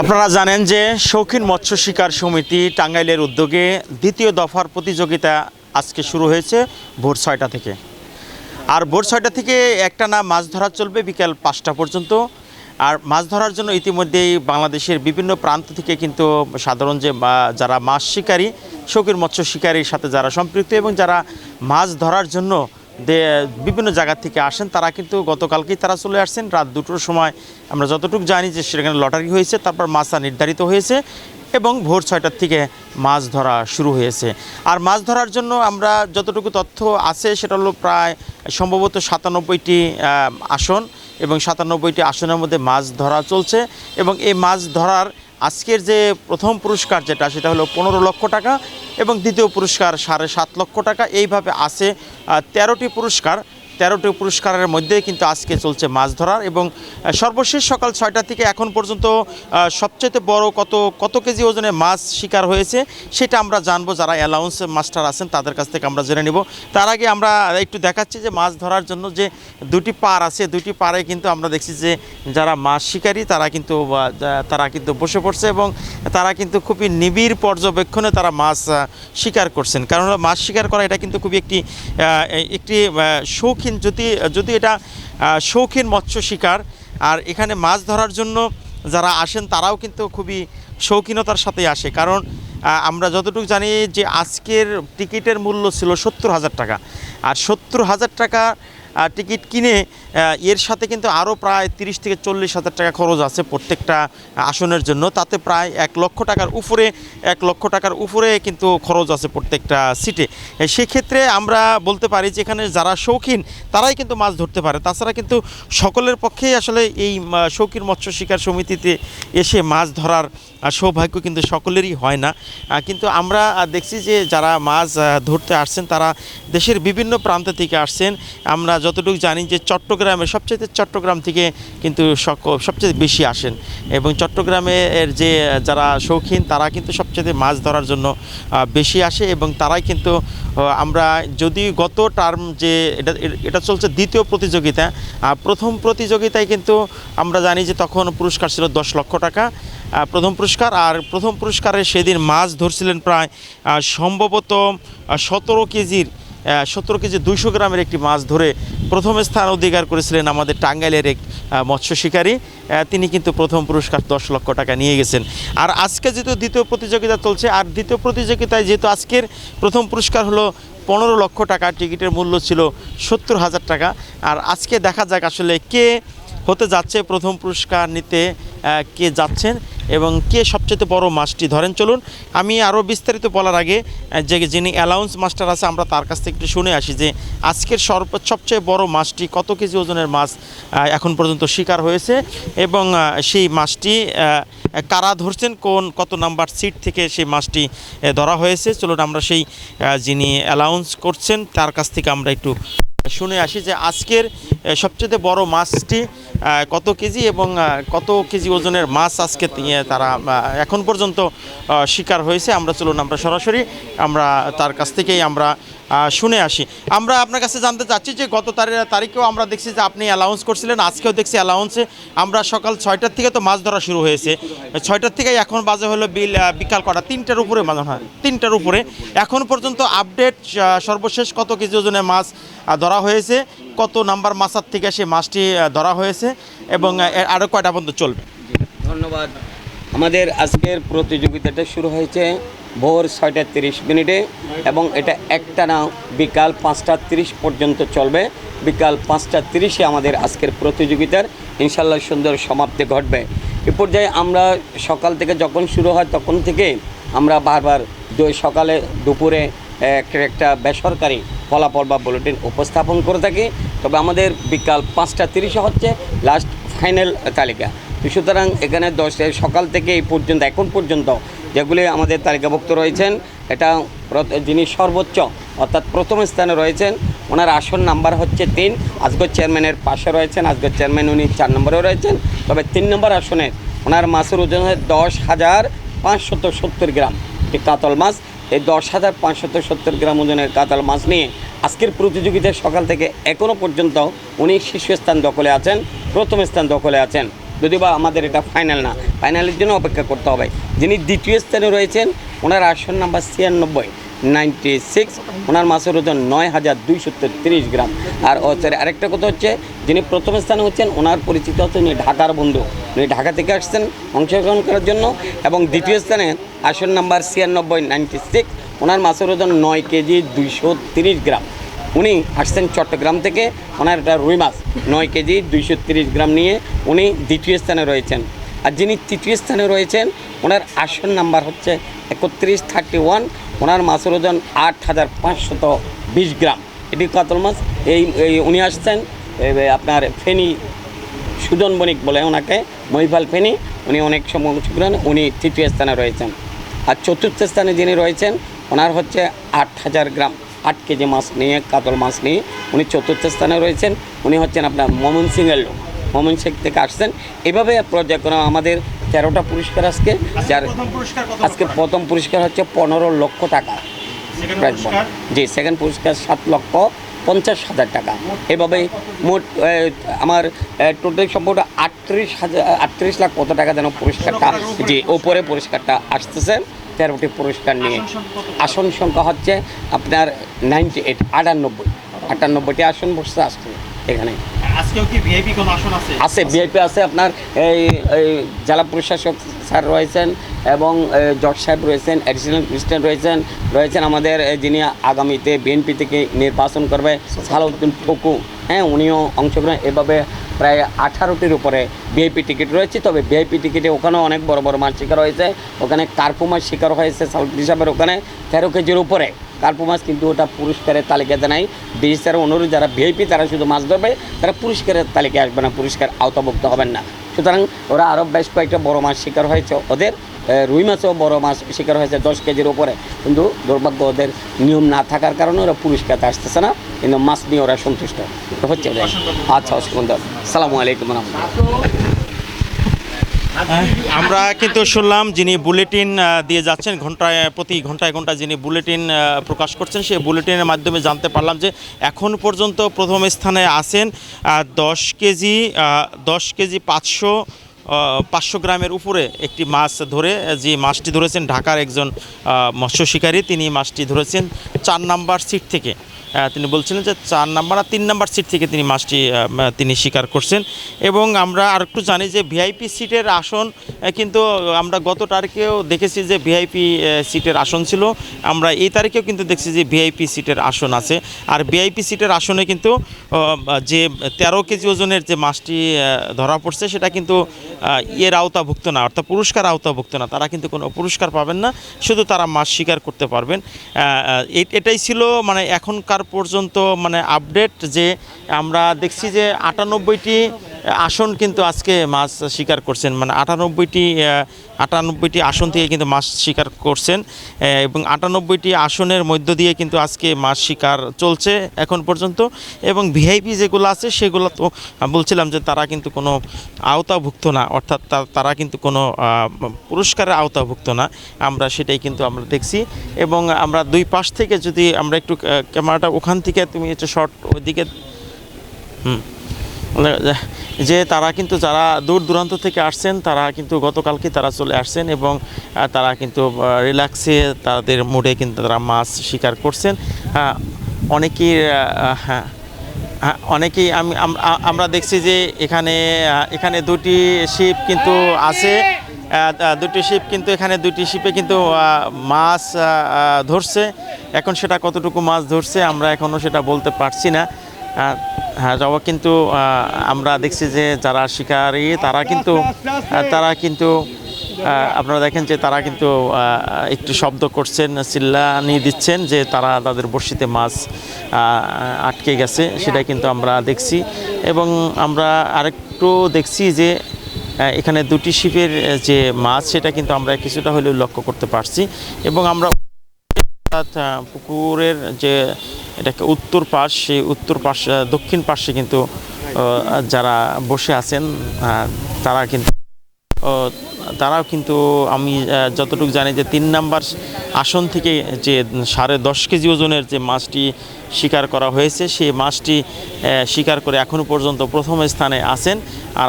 আপনারা জানেন যে শৌখিন মৎস্য শিকার সমিতি টাঙ্গাইলের উদ্যোগে দ্বিতীয় দফার প্রতিযোগিতা আজকে শুরু হয়েছে ভোর ছয়টা থেকে। আর ভোর ছয়টা থেকে একটা না মাছ ধরা চলবে বিকাল পাঁচটা পর্যন্ত। আর মাছ ধরার জন্য ইতিমধ্যেই বাংলাদেশের বিভিন্ন প্রান্ত থেকে কিন্তু সাধারণ যে যারা মাছ শিকারী, শৌখিন মৎস্য শিকারীর সাথে যারা সম্পৃক্ত এবং যারা মাছ ধরার জন্য বিভিন্ন জায়গা থেকে আসেন, তারা কিন্তু গতকালকেই তারা চলে আসছেন। রাত দুটোর সময় আমরা যতটুকু জানি যে সেখানে লটারি হয়েছে, তারপর মাছা নির্ধারিত হয়েছে এবং ভোর ছয়টার থেকে মাছ ধরা শুরু হয়েছে। আর মাছ ধরার জন্য আমরা যতটুকু তথ্য আছে, সেটা হলো প্রায় সম্ভবত সাতানব্বইটি আসন এবং সাতানব্বইটি আসনের মধ্যে মাছ ধরা চলছে এবং এই মাছ ধরার আজকের যে প্রথম পুরস্কার যেটা, সেটা হলো পনেরো লক্ষ টাকা এবং দ্বিতীয় পুরস্কার সাড়ে সাত লক্ষ টাকা। এইভাবে আছে তেরোটি পুরস্কার। তেরোটি পুরস্কারের মধ্যে কিন্তু আজকে চলছে মাছ ধরার এবং সর্বশেষ সকাল ছয়টা থেকে এখন পর্যন্ত সবচেয়ে বড় কত কত কেজি ওজনে মাছ শিকার হয়েছে সেটা আমরা জানব যারা অ্যালাউন্স মাস্টার আছেন তাদের কাছ থেকে আমরা জেনে নিব। তার আগে আমরা একটু দেখাচ্ছি যে মাছ ধরার জন্য যে দুটি পার আছে দুটি পারে কিন্তু আমরা দেখছি যে যারা মাছ শিকারী তারা কিন্তু তারা কিন্তু বসে পড়ছে এবং তারা কিন্তু খুবই নিবিড় পর্যবেক্ষণে তারা মাছ শিকার করছেন। কারণ মাছ শিকার করা এটা কিন্তু খুবই একটি একটি আহ, শৌখিন, যদি যদি এটা শৌখিন মৎস্য শিকার, আর এখানে মাছ ধরার জন্য যারা আসেন তারাও কিন্তু খুবই শৌখিনতার সাথে আসে। কারণ আমরা যতটুকু জানি যে আজকের টিকিটের মূল্য ছিল সত্তর হাজার টাকা। আর সত্তর হাজার টাকা টিকিট কিনে এর সাথে কিন্তু আরও প্রায় তিরিশ থেকে চল্লিশ হাজার টাকা খরচ আছে প্রত্যেকটা আসনের জন্য। তাতে প্রায় এক লক্ষ টাকার উপরে, এক লক্ষ টাকার উপরে কিন্তু খরচ আছে প্রত্যেকটা সিটে। সেক্ষেত্রে আমরা বলতে পারি যে এখানে যারা শৌখিন, তারাই কিন্তু মাছ ধরতে পারে। তাছাড়া কিন্তু সকলের পক্ষেই আসলে এই শৌখিন মৎস্য শিকার সমিতিতে এসে মাছ ধরার সৌভাগ্য কিন্তু সকলেরই হয় না। কিন্তু আমরা দেখছি যে যারা মাছ ধরতে আসছেন, তারা দেশের বিভিন্ন প্রান্ত থেকে আসছেন। আমরা যতটুকু জানি যে চট্টগ্রামে সবচেয়ে চট্টগ্রাম থেকে কিন্তু সক- সবচেয়ে বেশি আসেন এবং চট্টগ্রামে এর যে, যারা শৌখিন তারা কিন্তু সবচেয়ে মাছ ধরার জন্য বেশি আসে এবং তারাই কিন্তু আমরা যদি গত টার্ম যে এটা এটা চলছে দ্বিতীয় প্রতিযোগিতা প্রথম প্রতিযোগিতায় কিন্তু আমরা জানি যে তখন পুরস্কার ছিল দশ লক্ষ টাকা প্রথম পুরস্কার আর প্রথম পুরস্কারে সেদিন মাছ ধরছিলেন প্রায় সম্ভবত সতেরো কেজির সতেরো কেজি দুইশো গ্রামের একটি মাছ ধরে প্রথম স্থান অধিকার করেছিলেন আমাদের টাঙ্গাইলের এক মৎস্য শিকারী। তিনি কিন্তু প্রথম পুরস্কার দশ লক্ষ টাকা নিয়ে গেছেন। আর আজকে যেহেতু দ্বিতীয় প্রতিযোগিতা চলছে, আর দ্বিতীয় প্রতিযোগিতায় যেহেতু আজকের প্রথম পুরস্কার হলো পনেরো লক্ষ টাকা, টিকিটের মূল্য ছিল সত্তর হাজার টাকা। আর আজকে দেখা যাক আসলে কে হতে যাচ্ছে প্রথম পুরস্কার নিতে কে যাচ্ছেন। এবং কে সবচেয়ে বড় মাছটি? ধরেন চলুন, আমি আরও বিস্তারিত বলার আগে যে যিনি অ্যালাউন্স মাস্টার আছে, আমরা তার কাছ থেকে একটু শুনে আসি যে আজকের সর্ব সবচেয়ে বড় মাছটি কত কেজি ওজনের মাছ এখন পর্যন্ত শিকার হয়েছে এবং সেই মাছটি কারা ধরছেন, কোন, কত নাম্বার সিট থেকে সেই মাছটি ধরা হয়েছে? চলুন আমরা সেই যিনি অ্যালাউন্স করছেন, তার কাছ থেকে আমরা একটু শুনে আসি যে আজকের সবচেয়ে বড় মাছটি কত কেজি এবং কত কেজি ওজনের মাছ আজকে তারা এখন পর্যন্ত শিকার হয়েছে। আমরা চলুন, আমরা সরাসরি, আমরা তার কাছ থেকেই আমরা শুনে আসি। আমরা আপনার কাছে জানতে চাচ্ছি যে গত তারি- তারিখেও আমরা দেখছি যে আপনি অ্যালাউন্স করছিলেন, আজকেও দেখছি অ্যালাউন্সে আমরা সকাল ছয়টার থেকে তো মাছ ধরা শুরু হয়েছে। ছয়টার থেকে এখন বাজে হলো বিল বিকাল কটা? তিনটার উপরে মনে হয় তিনটার উপরে। এখন পর্যন্ত আপডেট সর্বশেষ কত কেজি ওজনের মাছ ধরা হয়েছে? কত নাম্বার মাছার থেকে সেই মাছটি ধরা হয়েছে? এবং আরও কয়টা পর্যন্ত চলবে? ধন্যবাদ। আমাদের আজকের প্রতিযোগিতাটা শুরু হয়েছে ভোর ছয়টা তিরিশ মিনিটে এবং এটা একটানা বিকাল পাঁচটা তিরিশ পর্যন্ত চলবে। বিকাল পাঁচটা তিরিশে আমাদের আজকের প্রতিযোগিতার ইনশাল্লাহ সুন্দর সমাপ্তি ঘটবে। এ পর্যায়ে আমরা সকাল থেকে যখন শুরু হয় তখন থেকে আমরা বারবার সকালে দুপুরে একটা একটা বেসরকারি ফলাফল বা বুলেটিন উপস্থাপন করে থাকি। তবে আমাদের বিকাল পাঁচটা তিরিশে হচ্ছে লাস্ট ফাইনাল তালিকা। সুতরাং এখানে দশ সকাল থেকে এই পর্যন্ত, এখন পর্যন্ত যেগুলি আমাদের তালিকাভুক্ত রয়েছেন, এটা যিনি সর্বোচ্চ, অর্থাৎ প্রথম স্থানে রয়েছেন, ওনার আসন নাম্বার হচ্ছে তিন। আজগর চেয়ারম্যানের পাশে রয়েছেন, আজগর চেয়ারম্যান উনি চার নম্বরেও রয়েছেন। তবে তিন নম্বর আসনে ওনার মাছের ওজন হয় দশ হাজার পাঁচশত সত্তর গ্রাম। একটি কাতল মাছ, এই দশ হাজার পাঁচশত সত্তর গ্রাম ওজনের কাতল মাছ নিয়ে আজকের প্রতিযোগিতায় সকাল থেকে এখনও পর্যন্ত উনি শীর্ষস্থান দখলে আছেন, প্রথম স্থান দখলে আছেন। যদিও বা আমাদের এটা ফাইনাল না। ফাইনালের জন্য অপেক্ষা করতে হবে। যিনি দ্বিতীয় স্থানে রয়েছেন ওনার আসন নাম্বার ছিয়ানব্বই নাইনটি সিক্স ওনার মাছের ওজন নয় হাজার দুইশো তেত্রিশ গ্রাম। আর sorry, আরেকটা কথা হচ্ছে যিনি প্রথম স্থানে হচ্ছেন ওনার পরিচিত হচ্ছে উনি ঢাকার বন্ধু। উনি ঢাকা থেকে আসছেন অংশগ্রহণ করার জন্য। এবং দ্বিতীয় স্থানে আসন নাম্বার ছিয়ানব্বই নাইনটি সিক্স ওনার মাছের ওজন নয় কেজি দুইশো তিরিশ গ্রাম। উনি আসছেন চট্টগ্রাম থেকে। ওনার একটা রুই মাছ, নয় কেজি, দুইশো গ্রাম নিয়ে উনি দ্বিতীয় স্থানে রয়েছেন। আর যিনি তৃতীয় স্থানে রয়েছেন, ওনার আসন নাম্বার হচ্ছে একত্রিশ থার্টি ওয়ান। ওনার মাছের ওজন আট হাজার পাঁচশত বিশ গ্রাম। এটি কাতল মাছ। এই উনি আসছেন আপনার ফেনী সুজন বণিক বলে ওনাকে, মহিপাল ফেনী। উনি অনেক সময় অংশগ্রহণ, উনি তৃতীয় স্থানে রয়েছেন। আর চতুর্থ স্থানে যিনি রয়েছেন, ওনার হচ্ছে আট হাজার গ্রাম। আট কেজি মাছ নিয়ে কাতল মাছ নিয়ে উনি চতুর্থ স্থানে রয়েছেন। উনি হচ্ছেন আপনার মমন সিংয়ের লোক। মমন সিং থেকে আসছেন। এভাবে পর্যায়ক্রমে আমাদের তেরোটা পুরস্কার আজকে যার আজকে প্রথম পুরস্কার হচ্ছে পনেরো লক্ষ টাকা। জি সেকেন্ড পুরস্কার সাত লক্ষ পঞ্চাশ হাজার টাকা। এভাবে মোট আমার টোটাল সম্পূর্ণ আটত্রিশ হাজার আটত্রিশ লাখ কত টাকা যেন পুরস্কারটা জি ওপরে পুরস্কারটা আসতেছে। তেরোটি পুরস্কার নিয়ে। আসন সংখ্যা হচ্ছে আপনার নাইনটি এইট আটানব্বই। আটানব্বইটি আসন বসছে আসছে এখানে। কি ভিআইপি কোনো আসন আছে? আছে আছে। আপনার এই এই জেলা প্রশাসক স্যার রয়েছেন এবং জজ সাহেব রয়েছেন অ্যাডিশনাল প্রেসিডেন্ট রয়েছেন রয়েছেন আমাদের যিনি আগামীতে বিএনপি থেকে নির্বাচন করবে সালাউদ্দিন ফকু হ্যাঁ উনিও অংশগ্রহণ এভাবে প্রায় আঠারোটির উপরে ভিআইপি টিকিট রয়েছে। তবে ভিআইপি টিকিটে ওখানেও অনেক বড় বড় মাছ শিকার হয়েছে। ওখানে কার্পু মাছ শিকার হয়েছে সাউথ সাহেবের ওখানে তেরো কেজির উপরে। কার্পু মাছ কিন্তু ওটা পুরস্কারের তালিকাতে নাই ডিজিটার অনুরোধ, যারা ভিআইপি তারা শুধু মাছ ধরবে, তারা পুরস্কারের তালিকায় আসবে না, পুরস্কার আওতাভুক্ত হবেন না। সুতরাং ওরা আরও বেশ কয়েকটা বড় মাছ শিকার হয়েছে ওদের। রুই মাছও বড় মাছ শিকার হয়েছে দশ কেজির ওপরে কিন্তু দুর্ভাগ্য ওদের নিয়ম না থাকার কারণে ওরা পুরস্কারতে আসতেছে না, কিন্তু মাছ নিয়ে ওরা সন্তুষ্ট। হচ্ছে আচ্ছা অসুবিধা সালামু আলাইকুম আমরা কিন্তু শুনলাম যিনি বুলেটিন দিয়ে যাচ্ছেন, ঘন্টায়, প্রতি ঘন্টায় ঘন্টায় যিনি বুলেটিন প্রকাশ করছেন, সেই বুলেটিনের মাধ্যমে জানতে পারলাম যে এখন পর্যন্ত প্রথম স্থানে আছেন দশ কেজি দশ কেজি পাঁচশো পাঁচশো গ্রামের উপরে একটি মাছ ধরে, যে মাছটি ধরেছেন ঢাকার একজন মৎস্য শিকারী, তিনি মাছটি ধরেছেন চার নাম্বার সিট থেকে। তিনি বলছিলেন যে চার নাম্বার আর তিন নাম্বার সিট থেকে তিনি মাছটি তিনি স্বীকার করছেন। এবং আমরা আর একটু জানি যে ভিআইপি সিটের আসন কিন্তু আমরা গত তারিখেও দেখেছি যে ভিআইপি সিটের আসন ছিল। আমরা এই তারিখেও কিন্তু দেখছি যে ভিআইপি সিটের আসন আছে। আর ভিআইপি সিটের আসনে কিন্তু যে তেরো কেজি ওজনের যে মাছটি ধরা পড়ছে, সেটা কিন্তু এর আওতাভুক্ত না, অর্থাৎ পুরস্কার আওতাভুক্ত না। তারা কিন্তু কোনো পুরস্কার পাবেন না, শুধু তারা মাছ শিকার করতে পারবেন। এটাই ছিল মানে এখনকার পর্যন্ত মানে আপডেট যে আমরা দেখছি যে আটানব্বইটি আসন কিন্তু আজকে মাছ শিকার করছেন মানে আটানব্বইটি আটানব্বইটি আসন থেকে কিন্তু মাছ শিকার করছেন এবং আটানব্বইটি আসনের মধ্য দিয়ে কিন্তু আজকে মাছ শিকার চলছে এখন পর্যন্ত, এবং ভিআইপি যেগুলো আছে সেগুলো তো বলছিলাম যে তারা কিন্তু কোনো আওতাভুক্ত না, অর্থাৎ তারা কিন্তু কোনো পুরস্কারের আওতাভুক্ত না, আমরা সেটাই কিন্তু আমরা দেখছি, এবং আমরা দুই পাশ থেকে যদি আমরা একটু ক্যামেরাটা ওখান থেকে তুমি হচ্ছে শর্ট ওইদিকে, হুম। যে তারা কিন্তু যারা দূর দূরান্ত থেকে আসছেন, তারা কিন্তু গতকালকে তারা চলে আসছেন এবং তারা কিন্তু রিল্যাক্সে তাদের মুডে কিন্তু তারা মাছ শিকার করছেন। অনেকেই হ্যাঁ অনেকেই আমি আমরা দেখছি যে এখানে এখানে দুটি শিপ কিন্তু আছে। দুটি শিপ কিন্তু এখানে দুটি শিপে কিন্তু মাছ ধরছে। এখন সেটা কতটুকু মাছ ধরছে আমরা এখনও সেটা বলতে পারছি না। হ্যাঁ তবে কিন্তু আমরা দেখছি যে যারা শিকারী, তারা কিন্তু তারা কিন্তু আপনারা দেখেন যে তারা কিন্তু একটু শব্দ করছেন চিল্লানি দিচ্ছেন যে তারা তাদের বড়শিতে মাছ আটকে গেছে, সেটা কিন্তু আমরা দেখছি। এবং আমরা আরেকটু দেখছি যে এখানে দুটি শিপের যে মাছ, সেটা কিন্তু আমরা কিছুটা হলেও লক্ষ্য করতে পারছি। এবং আমরা পুকুরের যে এটাকে উত্তর পাশ সেই উত্তর পাশ দক্ষিণ পাশে কিন্তু যারা বসে আছেন তারা কিন্তু তারাও কিন্তু আমি যতটুকু জানি যে তিন নাম্বার আসন থেকে যে সাড়ে দশ কেজি ওজনের যে মাছটি শিকার করা হয়েছে, সেই মাছটি শিকার করে এখনও পর্যন্ত প্রথম স্থানে আছেন। আর